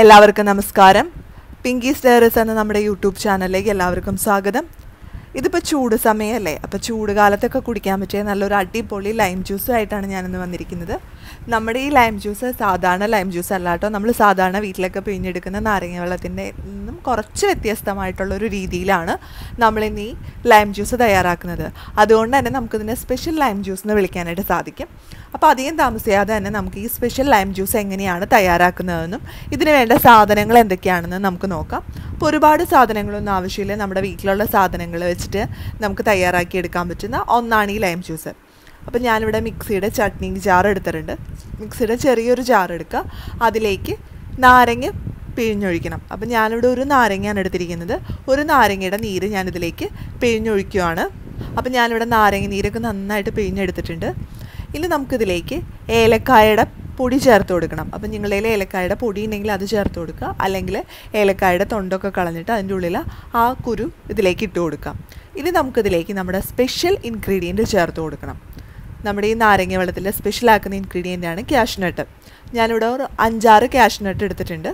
എല്ലാവർക്കും നമസ്കാരം. പിങ്കി സ്റ്റേറസ് എന്ന നമ്മുടെ യൂട്യൂബ് ചാനലിലേക്ക് എല്ലാവർക്കും സ്വാഗതം. ഇതിപ്പോൾ ചൂട് സമയമല്ലേ അപ്പോൾ ചൂട് കാലത്തൊക്കെ കുടിക്കാൻ പറ്റിയ നല്ലൊരു അടിപൊളി ലൈം ജ്യൂസുമായിട്ടാണ് ഞാനിന്ന് വന്നിരിക്കുന്നത്. നമ്മുടെ ഈ ലൈം ജ്യൂസ് സാധാരണ ലൈം ജ്യൂസ് അല്ല കേട്ടോ. നമ്മൾ സാധാരണ വീട്ടിലൊക്കെ പിഴിഞ്ഞെടുക്കുന്ന നാരങ്ങ വെള്ളത്തിന്റെ നിന്നും കുറച്ച് വ്യത്യസ്തമായിട്ടുള്ളൊരു രീതിയിലാണ് നമ്മളിന്ന് ഈ ലൈം ജ്യൂസ് തയ്യാറാക്കുന്നത്. അതുകൊണ്ട് തന്നെ നമുക്കിതിനെ സ്പെഷ്യൽ ലൈം ജ്യൂസ് എന്ന് വിളിക്കാനായിട്ട് സാധിക്കും. അപ്പോൾ അധികം താമസിയാതെ തന്നെ നമുക്ക് ഈ സ്പെഷ്യൽ ലൈം ജ്യൂസ് എങ്ങനെയാണ് തയ്യാറാക്കുന്നതെന്നും ഇതിന് വേണ്ട സാധനങ്ങൾ എന്തൊക്കെയാണെന്ന് നമുക്ക് നോക്കാം. അപ്പോൾ ഒരുപാട് സാധനങ്ങളൊന്നും ആവശ്യമില്ല. നമ്മുടെ വീട്ടിലുള്ള സാധനങ്ങൾ വെച്ചിട്ട് നമുക്ക് തയ്യാറാക്കി എടുക്കാൻ പറ്റുന്ന ഒന്നാണ് ഈ ലൈം ജ്യൂസ് അപ്പോൾ ഞാനിവിടെ മിക്സിയുടെ ചട്നി ജാർ എടുത്തിട്ടുണ്ട്. മിക്സിയുടെ ചെറിയൊരു ജാർ എടുക്കുക. അതിലേക്ക് നാരങ്ങ പിഴിഞ്ഞൊഴിക്കണം. അപ്പം ഞാനിവിടെ ഒരു നാരങ്ങയാണ് എടുത്തിരിക്കുന്നത്. ഒരു നാരങ്ങയുടെ നീര് ഞാനിതിലേക്ക് പിഴിഞ്ഞൊഴിക്കുകയാണ് അപ്പം ഞാനിവിടെ നാരങ്ങ നീരൊക്കെ നന്നായിട്ട് പിഴിഞ്ഞെടുത്തിട്ടുണ്ട്. ഇനി നമുക്കിതിലേക്ക് ഏലക്കായയുടെ പൊടി ചേർത്ത് കൊടുക്കണം. അപ്പം നിങ്ങളുടെ കയ്യിൽ ഏലക്കായയുടെ പൊടി ഉണ്ടെങ്കിൽ അത് ചേർത്ത് കൊടുക്കുക അല്ലെങ്കിൽ ഏലക്കായുടെ തൊണ്ടൊക്കെ കളഞ്ഞിട്ട് അതിന്റെ ഉള്ളിൽ ആ കുരു ഇതിലേക്ക് ഇട്ട് കൊടുക്കാം. ഇനി നമുക്കിതിലേക്ക് നമ്മുടെ സ്പെഷ്യൽ ഇൻഗ്രീഡിയന്റ് ചേർത്ത് കൊടുക്കണം. നമ്മുടെ ഈ നാരങ്ങ വെള്ളത്തിൽ സ്പെഷ്യലാക്കുന്ന ഇൻഗ്രീഡിയന്റ് ആണ് ക്യാഷ്നട്ട് ഞാനിവിടെ ഒരു അഞ്ചാറ് ക്യാഷ്നട്ട് എടുത്തിട്ടുണ്ട്.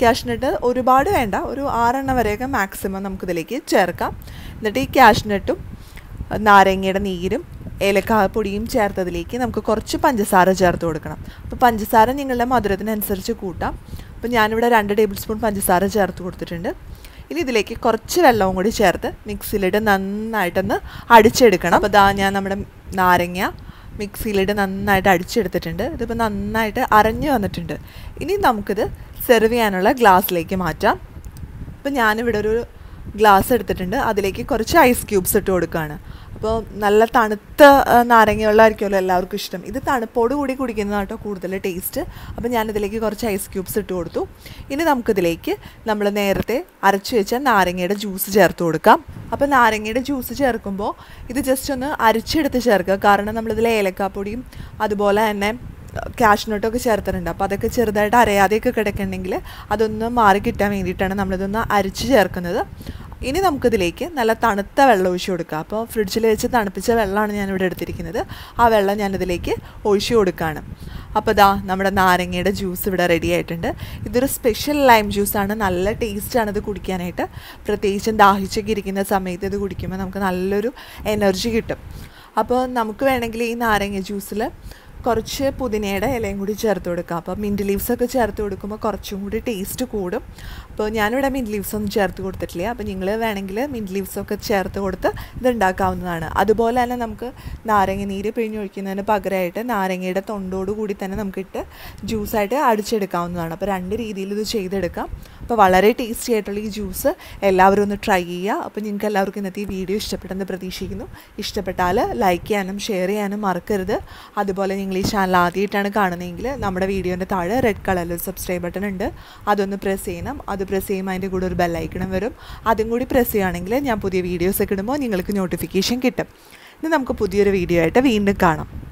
ക്യാഷ്നട്ട് ഒരുപാട് വേണ്ട. ഒരു ആറെണ്ണം വരെയൊക്കെ മാക്സിമം നമുക്കിതിലേക്ക് ചേർക്കാം. എന്നിട്ട് ഈ ക്യാഷ്നട്ടും നാരങ്ങയുടെ നീരും ഏലക്കാപ്പൊടിയും ചേർത്തതിലേക്ക് നമുക്ക് കുറച്ച് പഞ്ചസാര ചേർത്ത് കൊടുക്കണം. അപ്പോൾ പഞ്ചസാര നിങ്ങളുടെ മധുരത്തിനനുസരിച്ച് കൂട്ടാം. അപ്പോൾ ഞാനിവിടെ രണ്ട് ടേബിൾ സ്പൂൺ പഞ്ചസാര ചേർത്ത് കൊടുത്തിട്ടുണ്ട്. ഇനി ഇതിലേക്ക് കുറച്ച് വെള്ളവും കൂടി ചേർത്ത് മിക്സിയിലിട്ട് നന്നായിട്ടൊന്ന് അടിച്ചെടുക്കണം. അപ്പോൾ ഇതാ ഞാൻ നമ്മുടെ നാരങ്ങ മിക്സിയിലിട്ട് നന്നായിട്ട് അടിച്ചെടുത്തിട്ടുണ്ട്. ഇതിപ്പോൾ നന്നായിട്ട് അരഞ്ഞു വന്നിട്ടുണ്ട്. ഇനി നമുക്കിത് സെർവ് ചെയ്യാനുള്ള ഗ്ലാസ്സിലേക്ക് മാറ്റാം. അപ്പോൾ ഞാനിവിടെ ഒരു ഗ്ലാസ് എടുത്തിട്ടുണ്ട്. അതിലേക്ക് കുറച്ച് ഐസ് ക്യൂബ്സ് ഇട്ട് കൊടുക്കുകയാണ്. അപ്പോൾ നല്ല തണുത്ത നാരങ്ങ വെള്ളമായിരിക്കുമല്ലോ എല്ലാവർക്കും ഇഷ്ടം. ഇത് തണുപ്പോട് കൂടി കുടിക്കുന്നതാട്ടോ കൂടുതൽ ടേസ്റ്റ്. അപ്പോൾ ഞാനിതിലേക്ക് കുറച്ച് ഐസ് ക്യൂബ്സ് ഇട്ട് കൊടുത്തു. ഇനി നമുക്കിതിലേക്ക് നമ്മൾ നേരത്തെ അരച്ചു വെച്ച നാരങ്ങയുടെ ജ്യൂസ് ചേർത്ത് കൊടുക്കാം. അപ്പോൾ നാരങ്ങയുടെ ജ്യൂസ് ചേർക്കുമ്പോൾ ഇത് ജസ്റ്റ് ഒന്ന് അരച്ചെടുത്ത് ചേർക്കുക. കാരണം നമ്മളിതിൽ ഏലക്കാപ്പൊടിയും അതുപോലെ തന്നെ ക്യാഷ്നട്ടൊക്കെ ചേർത്തിട്ടുണ്ട്. അപ്പോൾ അതൊക്കെ ചെറുതായിട്ട് അരയാതെയൊക്കെ കിടക്കുന്നുണ്ടെങ്കിൽ അതൊന്ന് മാറി കിട്ടാൻ വേണ്ടിയിട്ടാണ് നമ്മളിതൊന്ന് അരിച്ച് ചേർക്കുന്നത്. ഇനി നമുക്കിതിലേക്ക് നല്ല തണുത്ത വെള്ളം ഒഴിച്ചു കൊടുക്കുക അപ്പോൾ ഫ്രിഡ്ജിൽ വെച്ച് തണുപ്പിച്ച വെള്ളമാണ് ഞാനിവിടെ എടുത്തിരിക്കുന്നത്. ആ വെള്ളം ഞാനിതിലേക്ക് ഒഴിച്ചു കൊടുക്കുകയാണ് അപ്പോൾ ഇതാ നമ്മുടെ നാരങ്ങയുടെ ജ്യൂസ് ഇവിടെ റെഡി ആയിട്ടുണ്ട്. ഇതൊരു സ്പെഷ്യൽ ലൈം ജ്യൂസാണ് നല്ല ടേസ്റ്റാണ് ഇത് കുടിക്കാനായിട്ട്. പ്രത്യേകിച്ചും ദാഹിച്ചൊക്കെ ഇരിക്കുന്ന സമയത്ത് ഇത് കുടിക്കുമ്പോൾ നമുക്ക് നല്ലൊരു എനർജി കിട്ടും. അപ്പോൾ നമുക്ക് വേണമെങ്കിൽ ഈ നാരങ്ങ ജ്യൂസിൽ കുറച്ച് പുതിനയുടെ ഇലയും കൂടി ചേർത്ത് കൊടുക്കാം. അപ്പോൾ മിന്റ് ലീവ്സൊക്കെ ചേർത്ത് കൊടുക്കുമ്പോൾ കുറച്ചും കൂടി ടേസ്റ്റ് കൂടും. അപ്പോൾ ഞാനിവിടെ മിന്റ് ലീവ്സ് ഒന്നും ചേർത്ത് കൊടുത്തിട്ടില്ല. അപ്പോൾ നിങ്ങൾ വേണമെങ്കിൽ മിന്റ് ലീവ്സൊക്കെ ചേർത്ത് കൊടുത്ത് ഇത് ഉണ്ടാക്കാവുന്നതാണ്. അതുപോലെ തന്നെ നമുക്ക് നാരങ്ങ നീര് പിഴിഞ്ഞൊഴിക്കുന്നതിന് പകരമായിട്ട് നാരങ്ങയുടെ തൊണ്ടോട് കൂടി തന്നെ നമുക്കിട്ട് ജ്യൂസായിട്ട് അടിച്ചെടുക്കാവുന്നതാണ്. അപ്പോൾ രണ്ട് രീതിയിൽ ഇത് ചെയ്തെടുക്കാം. അപ്പോൾ വളരെ ടേസ്റ്റി ആയിട്ടുള്ള ഈ ജ്യൂസ് എല്ലാവരും ഒന്ന് ട്രൈ ചെയ്യുക. അപ്പോൾ നിങ്ങൾക്ക് എല്ലാവർക്കും ഇന്നത്തെ ഈ വീഡിയോ ഇഷ്ടപ്പെട്ടെന്ന് പ്രതീക്ഷിക്കുന്നു. ഇഷ്ടപ്പെട്ടാൽ ലൈക്ക് ചെയ്യാനും ഷെയർ ചെയ്യാനും മറക്കരുത്. അതുപോലെ നിങ്ങൾ ഈ ചാനൽ ആദ്യമായിട്ടാണ് കാണുന്നതെങ്കിൽ നമ്മുടെ വീഡിയോന്റെ താഴെ റെഡ് കളറിൽ സബ്സ്ക്രൈബ് ബട്ടൺ ഉണ്ട്. അതൊന്ന് പ്രസ് ചെയ്യണം. അത് പ്രസ് ചെയ്യുമ്പോൾ അതിന്റെ കൂടെ ഒരു ബെല്ലൈക്കണം വരും. അതും കൂടി പ്രസ് ചെയ്യുകയാണെങ്കിൽ ഞാൻ പുതിയ വീഡിയോസ് ഒക്കെ ഇടുമ്പോൾ നിങ്ങൾക്ക് നോട്ടിഫിക്കേഷൻ കിട്ടും. ഇനി നമുക്ക് പുതിയൊരു വീഡിയോ ആയിട്ട് വീണ്ടും കാണാം.